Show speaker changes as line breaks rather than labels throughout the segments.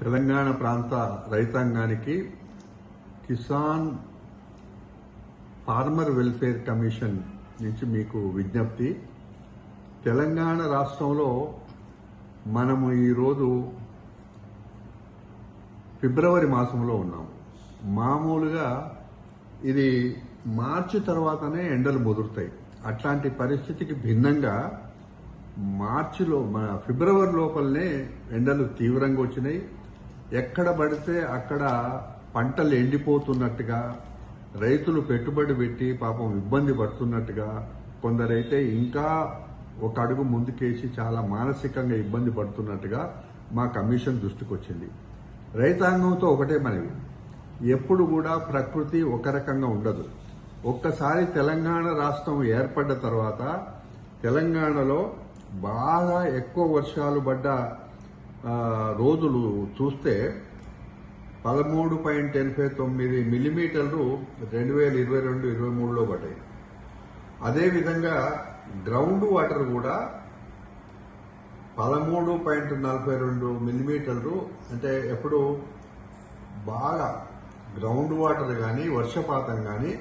తెలంగాణ ప్రాంత రైతాంగానికి Kisan farmer welfare commission నుంచి మీకు విజ్ఞప్తి. తెలంగాణ రాష్ట్రంలో మనము ఈరోజు ఫిబ్రవరి మాసంలో ఉన్నాం. మామూలుగా ఇది మార్చి తర్వాతనే ఎండలు ముదురుతాయి. అట్లాంటి పరిస్థితికి భిన్నంగా మార్చిలో మన ఫిబ్రవరి లోపలనే ఎండలు తీవ్రంగా వచ్చినాయి. ఎక్కడ పడితే అక్కడ పంటలు ఎండిపోతున్నట్టుగా రైతులు పెట్టుబడి పెట్టి పాపం ఇబ్బంది పడుతున్నట్టుగా కొందరైతే ఇంకా ఒక అడుగు ముందుకేసి చాలా మానసికంగా ఇబ్బంది పడుతున్నట్టుగా మా కమిషన్ దృష్టికి వచ్చింది రైతాంగంతో ఒకటే మనవి. ఎప్పుడు కూడా ప్రకృతి ఒక రకంగా ఉండదు. ఒక్కసారి తెలంగాణ రాష్ట్రం ఏర్పడ్డ తర్వాత తెలంగాణలో బాగా ఎక్కువ వర్షాలు పడ్డ రోజులు చూస్తే పదమూడు పాయింట్ ఎనభై తొమ్మిది మిల్లీమీటర్లు రెండు వేల ఇరవై రెండు ఇరవై మూడులో పడ్డాయి. అదేవిధంగా గ్రౌండ్ వాటర్ కూడా పదమూడు పాయింట్ నలభై రెండు మిల్లీమీటర్లు అంటే ఎప్పుడు బాగా గ్రౌండ్ వాటర్ కానీ వర్షపాతం కానీ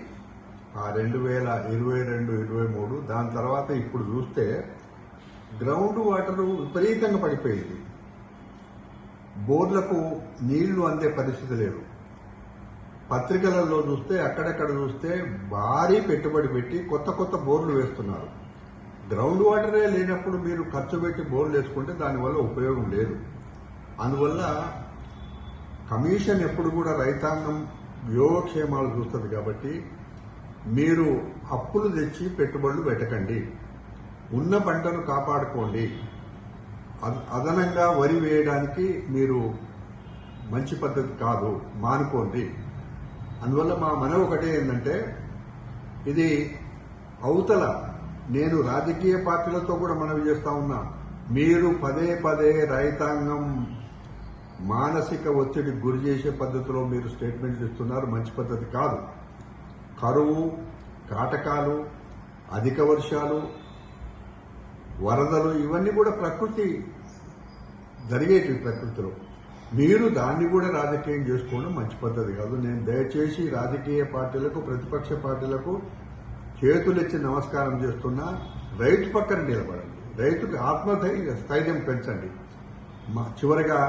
ఆ రెండు వేల ఇరవై రెండు ఇరవై మూడు దాని తర్వాత ఇప్పుడు చూస్తే గ్రౌండ్ వాటర్ విపరీతంగా పడిపోయింది. బోర్లకు నీళ్ళు అందే పరిస్థితి లేదు. పత్రికలలో చూస్తే అక్కడక్కడ చూస్తే భారీ పెట్టుబడి పెట్టి కొత్త కొత్త బోర్లు వేస్తున్నారు. గ్రౌండ్ వాటరే లేనప్పుడు మీరు ఖర్చు పెట్టి బోర్లు వేసుకుంటే దానివల్ల ఉపయోగం లేదు. అందువల్ల కమిషన్ ఎప్పుడు కూడా రైతాంగం యోగక్షేమాలు చూస్తుంది కాబట్టి మీరు అప్పులు తెచ్చి పెట్టుబడులు పెట్టకండి. ఉన్న పంటను కాపాడుకోండి. అదనంగా వరి వేయడానికి మీరు మంచి పద్ధతి కాదు మానుకోండి. అందువల్ల మా మనవి ఒకటే ఏంటంటే ఇది అవతల నేను రాజకీయ పార్టీలతో కూడా మనవి చేస్తా ఉన్నా. మీరు పదే పదే రైతాంగం మానసిక ఒత్తిడికి గురి చేసే పద్ధతిలో మీరు స్టేట్మెంట్లు ఇస్తున్నారు మంచి పద్ధతి కాదు. కరువు కాటకాలు అధిక వర్షాలు వరదలు ఇవన్నీ కూడా ప్రకృతి జరిగేటివి ప్రకృతిలో. మీరు దాన్ని కూడా రాజకీయం చేసుకోవడం మంచి పద్ధతి కాదు. నేను దయచేసి రాజకీయ పార్టీలకు ప్రతిపక్ష పార్టీలకు చేతులెచ్చి నమస్కారం చేస్తున్నా రైతు పక్కన నిలబడండి. రైతుకి ఆత్మధైర్య స్థైర్యం పెంచండి. మా చివరిగా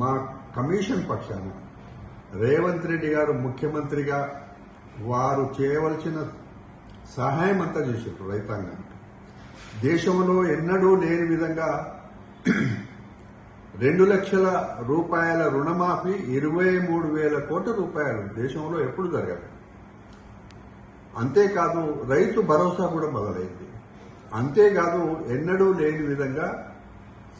మా కమిషన్ పక్షాన రేవంత్ రెడ్డి గారు ముఖ్యమంత్రిగా వారు చేయవలసిన సహాయం అంతా చేశారు రైతాంగానికి. దేశంలో ఎన్నడూ లేని విధంగా రెండు లక్షల రూపాయల రుణమాఫీ ఇరవై మూడు వేల కోట్ల రూపాయలు దేశంలో ఎప్పుడు జరగదు అంతేకాదు రైతు భరోసా కూడా మొదలైంది. అంతేకాదు ఎన్నడూ లేని విధంగా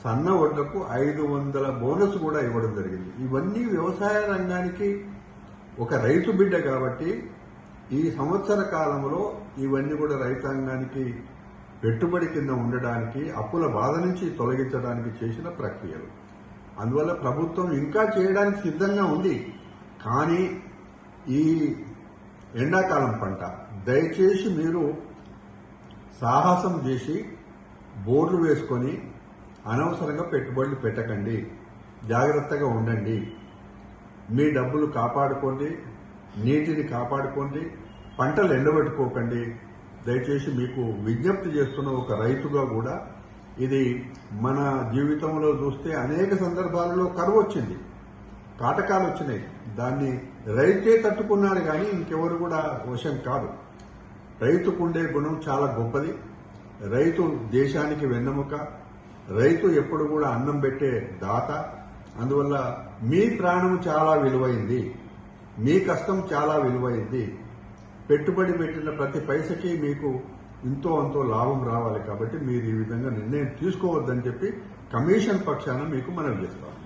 సన్న వడ్లకు ఐదు వందల బోనస్ కూడా ఇవ్వడం జరిగింది. ఇవన్నీ వ్యవసాయ రంగానికి ఒక రైతు బిడ్డ కాబట్టి ఈ సంవత్సర కాలంలో ఇవన్నీ కూడా రైతాంగానికి పెట్టుబడి కింద ఉండడానికి అప్పుల బాధ నుంచి తొలగించడానికి చేసిన ప్రక్రియలు. అందువల్ల ప్రభుత్వం ఇంకా చేయడానికి సిద్ధంగా ఉంది. కానీ ఈ ఎండాకాలం పంట దయచేసి మీరు సాహసం చేసి బోర్లు వేసుకొని అనవసరంగా పెట్టుబడులు పెట్టకండి. జాగ్రత్తగా ఉండండి. మీ డబ్బులు కాపాడుకోండి నీటిని కాపాడుకోండి పంటలు ఎండబెట్టుకోకండి. దయచేసి మీకు విజ్ఞప్తి చేస్తున్న ఒక రైతుగా కూడా ఇది మన జీవితంలో చూస్తే అనేక సందర్భాలలో కరువు వచ్చింది. కాటకాలు వచ్చినాయి. దాన్ని రైతే తట్టుకున్నాడు కానీ ఇంకెవరు కూడా వశం కాదు. రైతుకుండే గుణం చాలా గొప్పది. రైతు దేశానికి వెన్నెముక. రైతు ఎప్పుడు కూడా అన్నం పెట్టే దాత. అందువల్ల మీ ప్రాణం చాలా విలువైంది. మీ కష్టం చాలా విలువైంది. పెట్టుబడి పెట్టిన ప్రతి పైసకి మీకు ఇంతో అంతో లాభం రావాలి కాబట్టి మీరు ఈ విధంగా నిర్ణయం తీసుకోవద్దని చెప్పి కమిషన్ పక్షాన మీకు మనవి చేస్తాను